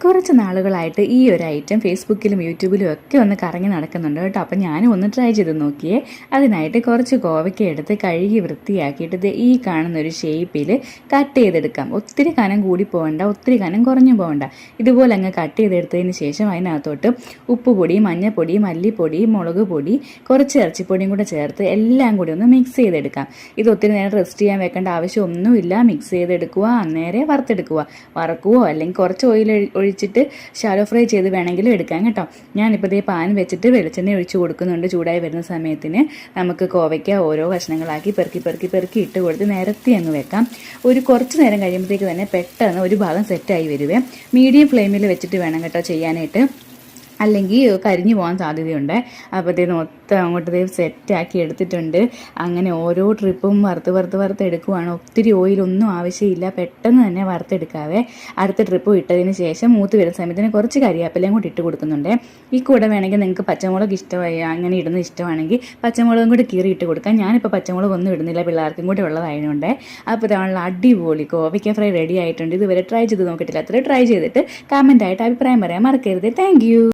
കുറച്ച് നാളുകളായിട്ട് ഈ ഒരു ഐറ്റം ഫേസ്ബുക്കിലും യൂട്യൂബിലും ഒക്കെ ഒന്ന് കറങ്ങി നടക്കുന്നുണ്ട് കേട്ടോ. അപ്പം ഞാനും ഒന്ന് ട്രൈ ചെയ്ത് നോക്കിയേ. അതിനായിട്ട് കുറച്ച് കോവയ്ക്ക എടുത്ത് കഴുകി വൃത്തിയാക്കിയിട്ട് ഈ കാണുന്ന ഒരു ഷേപ്പിൽ കട്ട് ചെയ്തെടുക്കാം. ഒത്തിരി കനം കൂടി പോകണ്ട ഒത്തിരി കനം കുറഞ്ഞു പോകണ്ട ഇതുപോലെ അങ്ങ് കട്ട് ചെയ്തെടുത്തതിന് ശേഷം അതിനകത്തോട്ട് ഉപ്പുപൊടി മഞ്ഞൾപ്പൊടി മല്ലിപ്പൊടി മുളക് പൊടി കുറച്ച് ഇറച്ചിപ്പൊടിയും കൂടെ ചേർത്ത് എല്ലാം കൂടി ഒന്ന് മിക്സ് ചെയ്തെടുക്കാം. ഇത് ഒത്തിരി നേരം റെസ്റ്റ് ചെയ്യാൻ വെക്കേണ്ട ആവശ്യമൊന്നുമില്ല മിക്സ് ചെയ്തെടുക്കുക അന്നേരെ വറുത്തെടുക്കുക. വറക്കുവോ അല്ലെങ്കിൽ കുറച്ച് ഓയിൽ ഒഴിച്ചിട്ട് ഷാലോ ഫ്രൈ ചെയ്ത് വേണമെങ്കിലും എടുക്കാം കേട്ടോ. ഞാനിപ്പോൾ ഇതേ പാൻ വെച്ചിട്ട് വെളിച്ചെണ്ണ ഒഴിച്ച് കൊടുക്കുന്നുണ്ട്. ചൂടായി വരുന്ന സമയത്തിന് നമുക്ക് കോവയ്ക്ക ഓരോ കഷ്ണങ്ങളാക്കി പെറുക്കി പെറുക്കി പെറുക്കി ഇട്ട് കൊടുത്ത് നിരത്തി അങ്ങ് വെക്കാം. ഒരു കുറച്ച് നേരം കഴിയുമ്പോഴത്തേക്ക് തന്നെ പെട്ടെന്ന് ഒരു ഭാഗം സെറ്റായി വരുവേ. മീഡിയം ഫ്ലെയിമിൽ വെച്ചിട്ട് വേണം കേട്ടോ ചെയ്യാനായിട്ട്. അല്ലെങ്കിൽ കരിഞ്ഞു പോകാൻ സാധ്യതയുണ്ട്. അപ്പോഴത്തേന് മൊത്തം അങ്ങോട്ട് സെറ്റാക്കി എടുത്തിട്ടുണ്ട്. അങ്ങനെ ഓരോ ട്രിപ്പും വറുത്ത് വറുത്ത് വറുത്ത് എടുക്കുവാണ്. ഒത്തിരി ഓയിലൊന്നും ആവശ്യമില്ല. പെട്ടെന്ന് തന്നെ വറുത്തെടുക്കാവേ. അടുത്ത ട്രിപ്പ് ഇട്ടതിന് ശേഷം മൂത്ത് വരുന്ന സമയത്തിന് കുറച്ച് കരിയാപ്പിലയും കൂടി ഇട്ട് കൊടുക്കുന്നുണ്ട്. ഈ കൂടെ വേണമെങ്കിൽ നിങ്ങൾക്ക് പച്ചമുളക് ഇഷ്ടമായി അങ്ങനെ ഇടുന്ന ഇഷ്ടമാണെങ്കിൽ പച്ചമുളകും കൂടി കീറി ഇട്ട് കൊടുക്കാം. ഞാനിപ്പോൾ പച്ചമുളക് ഒന്നും ഇടുന്നില്ല. പിള്ളേർക്കും കൂടി ഉള്ളതായതുകൊണ്ട്. അപ്പോൾ ഇതാണല്ലോ അടിപൊളി കോവയ്ക്ക ഫ്രൈ റെഡി ആയിട്ടുണ്ട്. ഇതുവരെ ട്രൈ ചെയ്ത് നോക്കിയിട്ടില്ല. അത്ര ട്രൈ ചെയ്തിട്ട് കമന്റായിട്ട് അഭിപ്രായം പറയാൻ മറക്കരുത്. താങ്ക്